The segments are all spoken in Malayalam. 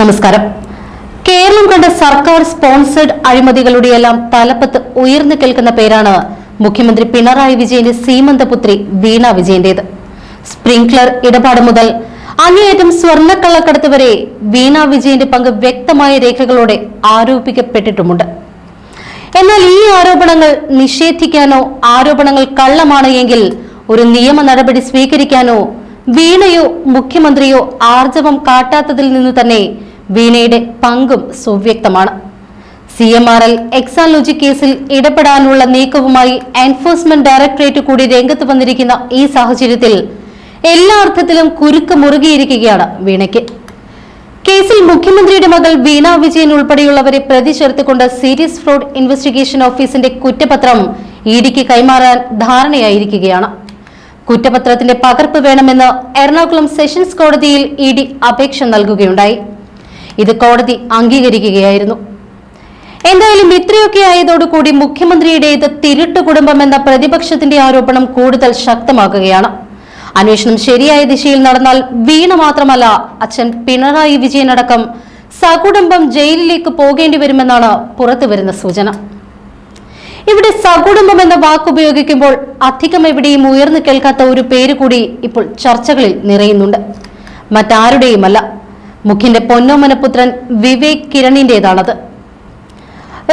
നമസ്കാരം. കേരളം കണ്ട സർക്കാർ സ്പോൺസേഡ് അഴിമതികളുടെയെല്ലാം തലപ്പത്ത് ഉയർന്നു കേൾക്കുന്ന പേരാണ് മുഖ്യമന്ത്രി പിണറായി വിജയന്റെ സീമന്തപുത്രി വീണ വിജയന്റേത്. സ്പ്രിംഗ്ലർ ഇടപാട് മുതൽ അങ്ങേയറ്റം സ്വർണക്കള്ളക്കടത്ത് വരെ വീണ വിജയന്റെ പങ്ക് വ്യക്തമായ രേഖകളോടെ ആരോപിക്കപ്പെട്ടിട്ടുമുണ്ട്. എന്നാൽ ഈ ആരോപണങ്ങൾ നിഷേധിക്കാനോ ആരോപണങ്ങൾ കള്ളമാണ് എങ്കിൽ ഒരു നിയമ നടപടി സ്വീകരിക്കാനോ വീണയോ മുഖ്യമന്ത്രിയോ ആർജവം കാട്ടാത്തതിൽ നിന്ന് തന്നെ വീണയുടെ പങ്കും സുവ്യക്തമാണ്. C M R L Exalogic കേസിൽ ഇടപെടാനുള്ള നീക്കവുമായി എൻഫോഴ്സ്മെന്റ് ഡയറക്ടറേറ്റ് കൂടി രംഗത്ത് വന്നിരിക്കുന്ന ഈ സാഹചര്യത്തിൽ എല്ലാ അർത്ഥത്തിലും കുരുക്ക് മുറുകിയിരിക്കുകയാണ് വീണയ്ക്ക്. കേസിൽ മുഖ്യമന്ത്രിയുടെ മകൾ വീണ വിജയൻ ഉൾപ്പെടെയുള്ളവരെ പ്രതി ചേർത്തുകൊണ്ട് സീരിയസ് ഫ്രോഡ് ഇൻവെസ്റ്റിഗേഷൻ ഓഫീസിന്റെ കുറ്റപത്രം ഇഡിക്ക് കൈമാറാൻ ധാരണയായിരിക്കുകയാണ്. കുറ്റപത്രത്തിന്റെ പകർപ്പ് വേണമെന്ന് എറണാകുളം സെഷൻസ് കോടതിയിൽ ഇ ഡി അപേക്ഷ നൽകുകയുണ്ടായി. ഇത് കോടതി അംഗീകരിക്കുകയായിരുന്നു. എന്തായാലും ഇത്രയൊക്കെ ആയതോടുകൂടി മുഖ്യമന്ത്രിയുടേത് തിരുട്ടു കുടുംബം എന്ന പ്രതിപക്ഷത്തിന്റെ ആരോപണം കൂടുതൽ ശക്തമാക്കുകയാണ്. അന്വേഷണം ശരിയായ ദിശയിൽ നടന്നാൽ വീണ മാത്രമല്ല അച്ഛൻ പിണറായി വിജയനടക്കം സകുടുംബം ജയിലിലേക്ക് പോകേണ്ടി വരുമെന്നാണ് പുറത്തുവരുന്ന സൂചന. ഇവിടെ സകുടുംബം എന്ന വാക്ക് ഉപയോഗിക്കുമ്പോൾ അധികം എവിടെയും ഉയർന്നു കേൾക്കാത്ത ഒരു പേര് കൂടി ഇപ്പോൾ ചർച്ചകളിൽ നിറയുന്നുണ്ട്. മറ്റാരുടെയുമല്ല. മുഖ്യന്റെ പൊന്നോമനപുത്രൻ വിവേക് കിരണിന്റേതാണത്.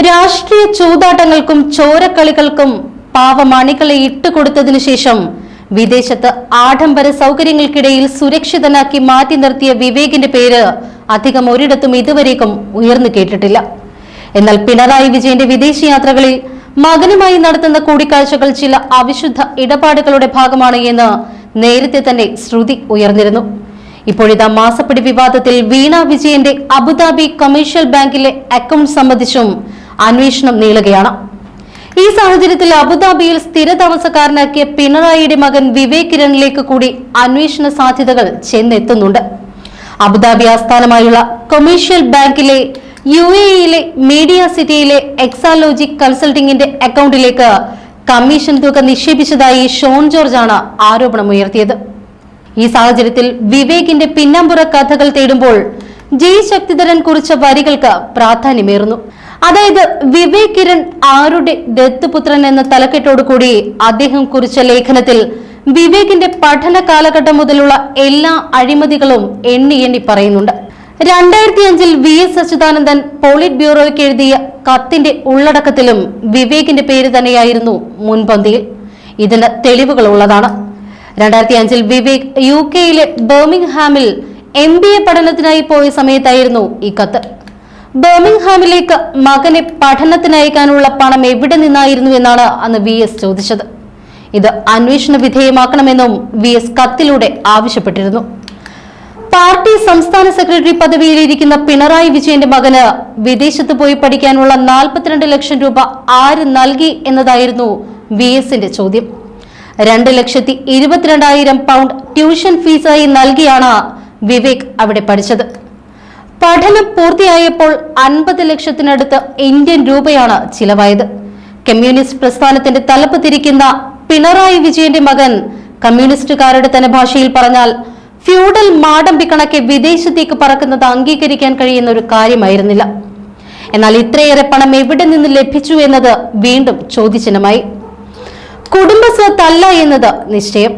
രാഷ്ട്രീയ ചൂതാട്ടങ്ങൾക്കും ചോരക്കളികൾക്കും പാവമണികളെ ഇട്ടുകൊടുത്തതിനു ശേഷം വിദേശത്ത് ആഡംബര സൗകര്യങ്ങൾക്കിടയിൽ സുരക്ഷിതനാക്കി മാറ്റി നിർത്തിയ വിവേകിന്റെ പേര് അധികം ഒരിടത്തും ഇതുവരേക്കും ഉയർന്നു കേട്ടിട്ടില്ല. എന്നാൽ പിണറായി വിജയന്റെ വിദേശയാത്രകളിൽ മകനുമായി നടത്തുന്ന കൂടിക്കാഴ്ചകൾ ചില അവിശുദ്ധ ഇടപാടുകളുടെ ഭാഗമാണ് എന്ന് നേരത്തെ തന്നെ ശ്രുതി ഉയർന്നിരുന്നു. ഇപ്പോഴിതാ മാസപ്പടി വിവാദത്തിൽ വീണ വിജയന്റെ അബുദാബി കമേഴ്ഷ്യൽ ബാങ്കിലെ അക്കൗണ്ട് സംബന്ധിച്ചും അന്വേഷണം നീളുകയാണ്. ഈ സാഹചര്യത്തിൽ അബുദാബിയിൽ സ്ഥിര സ്ഥിരതാമസക്കാരനാക്കിയ പിണറായിയുടെ മകൻ വിവേക് കിരണിലേക്ക് കൂടി അന്വേഷണ സാധ്യതകൾ ചെന്നെത്തുന്നുണ്ട്. അബുദാബി ആസ്ഥാനമായുള്ള കൊമേഴ്ഷ്യൽ ബാങ്കിലെ യു എയിലെ മീഡിയ സിറ്റിയിലെ എക്സാലോജി കൺസൾട്ടിംഗിന്റെ അക്കൗണ്ടിലേക്ക് കമ്മീഷൻ തുക നിക്ഷേപിച്ചതായി ഷോൺ ജോർജ് ആണ് ആരോപണം ആരോപണമുയർത്തിയത്. ഈ സാഹചര്യത്തിൽ വിവേകിന്റെ പിന്നമ്പുറ കഥകൾ തേടുമ്പോൾ ജി ശക്തിധരൻ കുറിച്ച വരികൾക്ക് പ്രാധാന്യമേറുന്നു. അതായത് വിവേക് കിരൺ ആരുടെ ദത്തുപുത്രൻ എന്ന തലക്കെട്ടോടുകൂടി അദ്ദേഹം കുറിച്ച ലേഖനത്തിൽ വിവേകിന്റെ പഠന കാലഘട്ടം മുതലുള്ള എല്ലാ അഴിമതികളും എണ്ണി എണ്ണി പറയുന്നുണ്ട്. രണ്ടായിരത്തി അഞ്ചിൽ വി എസ് അച്യുതാനന്ദൻ പോളിറ്റ് ബ്യൂറോയ്ക്ക് എഴുതിയ കത്തിന്റെ ഉള്ളടക്കത്തിലും വിവേകിന്റെ പേര് തന്നെയായിരുന്നു മുൻപന്തിയിൽ. ഇതിന് തെളിവുകൾ ഉള്ളതാണ്. രണ്ടായിരത്തി അഞ്ചിൽ വിവേക് യു കെയിലെ ബർമിംഗ്ഹാമിൽ എം ബി എ പഠനത്തിനായി പോയ സമയത്തായിരുന്നു ഈ കത്ത്. ബർമിംഗ്ഹാമിലേക്ക് മകനെ പഠനത്തിനയക്കാനുള്ള പണം എവിടെ നിന്നായിരുന്നു എന്നാണ് അന്ന് വി എസ് ചോദിച്ചത്. ഇത് അന്വേഷണ വിധേയമാക്കണമെന്നും വി എസ് കത്തിലൂടെ ആവശ്യപ്പെട്ടിരുന്നു. പാർട്ടി സംസ്ഥാന സെക്രട്ടറി പദവിയിലിരിക്കുന്ന പിണറായി വിജയന്റെ മകന് വിദേശത്ത് പോയി പഠിക്കാനുള്ള നാൽപ്പത്തിരണ്ട് ലക്ഷം രൂപ ആര് നൽകി എന്നതായിരുന്നു വി എസിന്റെ ചോദ്യം. രണ്ട് ലക്ഷത്തി ഇരുപത്തിരണ്ടായിരം പൗണ്ട് ട്യൂഷൻ ഫീസായി നൽകിയാണ് വിവേക് അവിടെ പഠിച്ചത്. പഠനം പൂർത്തിയായപ്പോൾ അൻപത് ലക്ഷത്തിനടുത്ത് ഇന്ത്യൻ രൂപയാണ് ചിലവായത്. കമ്മ്യൂണിസ്റ്റ് പ്രസ്ഥാനത്തിന്റെ തലപ്പ് തിരിക്കുന്ന പിണറായി വിജയന്റെ മകൻ കമ്മ്യൂണിസ്റ്റുകാരുടെ തന്നെ ഭാഷയിൽ പറഞ്ഞാൽ ഫ്യൂഡൽ മാടമ്പി കണക്കെ വിദേശത്തേക്ക് പറക്കുന്നത് അംഗീകരിക്കാൻ കഴിയുന്ന ഒരു കാര്യമായിരുന്നില്ല. എന്നാൽ ഇത്രയേറെ പണം എവിടെ നിന്ന് ലഭിച്ചു എന്നത് വീണ്ടും ചോദ്യചിഹ്നമായി. കുടുംബ സ്വത്തല്ല എന്നത് നിശ്ചയം.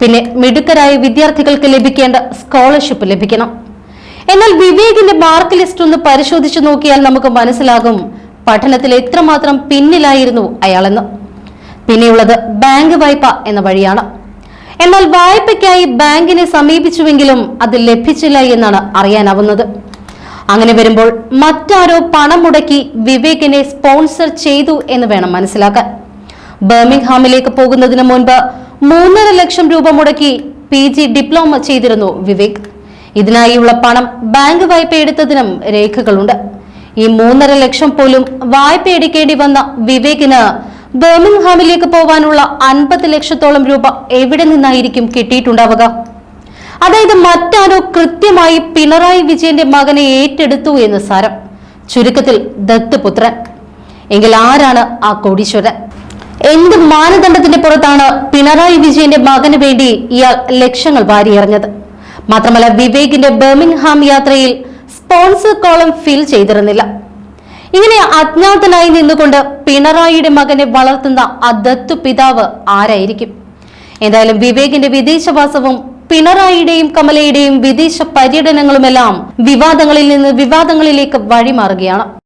പിന്നെ മിടുക്കരായ വിദ്യാർത്ഥികൾക്ക് ലഭിക്കേണ്ട സ്കോളർഷിപ്പ് ലഭിക്കണം. എന്നാൽ വിവേകിന്റെ മാർക്ക് ലിസ്റ്റ് ഒന്ന് പരിശോധിച്ചു നോക്കിയാൽ നമുക്ക് മനസ്സിലാകും പഠനത്തിൽ എത്രമാത്രം പിന്നിലായിരുന്നു അയാളെന്ന്. പിന്നെയുള്ളത് ബാങ്ക് വായ്പ എന്ന വഴിയാണ്. എന്നാൽ വായ്പയ്ക്കായി ബാങ്കിനെ സമീപിച്ചുവെങ്കിലും അത് ലഭിച്ചില്ല എന്നാണ് അറിയാനാവുന്നത്. അങ്ങനെ വരുമ്പോൾ മറ്റാരോ പണം മുടക്കി വിവേകിനെ സ്പോൺസർ ചെയ്തു എന്ന് വേണം മനസ്സിലാക്കാൻ. ബർമിംഗ്ഹാമിലേക്ക് പോകുന്നതിന് മുൻപ് മൂന്നര ലക്ഷം രൂപ മുടക്കി പി ജി ഡിപ്ലോമ ചെയ്തിരുന്നു വിവേക്. ഇതിനായുള്ള പണം ബാങ്ക് വായ്പ എടുത്തതിനും രേഖകളുണ്ട്. ഈ മൂന്നര ലക്ഷം പോലും വായ്പ എടുക്കേണ്ടി വന്ന വിവേകിന് ബർമിംഗ്ഹാമിലേക്ക് പോവാനുള്ള അൻപത് ലക്ഷത്തോളം രൂപ എവിടെ നിന്നായിരിക്കും കിട്ടിയിട്ടുണ്ടാവുക? അതായത് മറ്റാരോ കൃത്യമായി പിണറായി വിജയന്റെ മകനെ ഏറ്റെടുത്തു എന്ന് സാരം. ചുരുക്കത്തിൽ ദത്തുപുത്രൻ. എങ്കിൽ ആരാണ് ആ കോടീശ്വരൻ? എന്ത് മാനദണ്ഡത്തിന്റെ പുറത്താണ് പിണറായി വിജയന്റെ മകന് വേണ്ടി ഇയാൾ ലക്ഷങ്ങൾ വാരിയെറിഞ്ഞത്? മാത്രമല്ല വിവേകിന്റെ ബർമിംഗ്ഹാം യാത്രയിൽ സ്പോൺസർ കോളം ഫിൽ ചെയ്തിരുന്നില്ല. ഇങ്ങനെ അജ്ഞാതനായി നിന്നുകൊണ്ട് പിണറായിയുടെ മകനെ വളർത്തുന്ന ആ ദത്തു പിതാവ് ആരായിരിക്കും? എന്തായാലും വിവേകിന്റെ വിദേശവാസവും പിണറായിയുടെയും കമലയുടെയും വിദേശ പര്യടനങ്ങളുമെല്ലാം വിവാദങ്ങളിൽ നിന്ന് വിവാദങ്ങളിലേക്ക് വഴിമാറുകയാണ്.